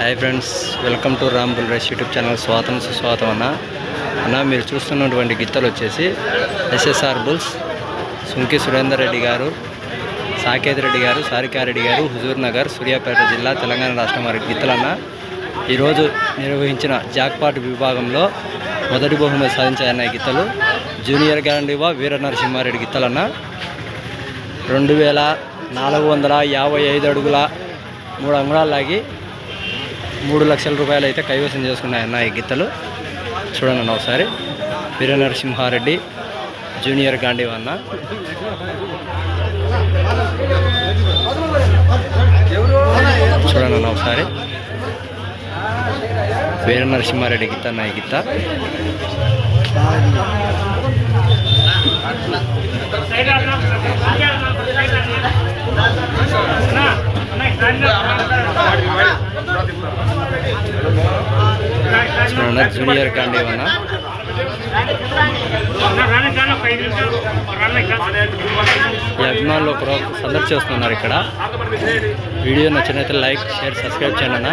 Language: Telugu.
Hi friends welcome to Ram bull rice YouTube channel. స్వాతం సుస్వాతం అన్న. అన్న మీరు చూస్తున్నటువంటి గిత్తలు వచ్చేసి ఎస్ఎస్ఆర్ బుల్స్ సుంకి సురేందర్ రెడ్డి గారు సాకేత్ రెడ్డి గారు సారికారెడ్డి గారు హుజూర్ నగర్ సూర్యాపేట జిల్లా తెలంగాణ రాష్ట్రం వారి గిత్తలన్న ఈరోజు నిర్వహించిన జాక్పాట్ విభాగంలో మొదటి బహుమతి సాధించాయన్న గిత్తలు. జూనియర్ గ్యారంటీవా వీర నరసింహారెడ్డి గిత్తలన్న రెండు వేల నాలుగు వందల యాభై ఐదు అడుగుల మూడు అంగుళాలు లాగి మూడు లక్షల రూపాయలు అయితే కైవసం చేసుకున్నాయన్న ఈ గిత్తలు చూడండి అన్న ఒకసారి వీర నరసింహారెడ్డి జూనియర్ గాంధీ అన్న చూడండి అన్న ఒకసారి వీర నరసింహారెడ్డి గిత్త అన్న ఈ గిత్త చూడండి జూనియర్ గాంధీ ఏమన్నా ఈ అభిమానులు ఒకరు సందర్శిస్తున్నారు ఇక్కడ. వీడియో నచ్చినైతే లైక్ షేర్ సబ్స్క్రైబ్ చేయండి అన్న.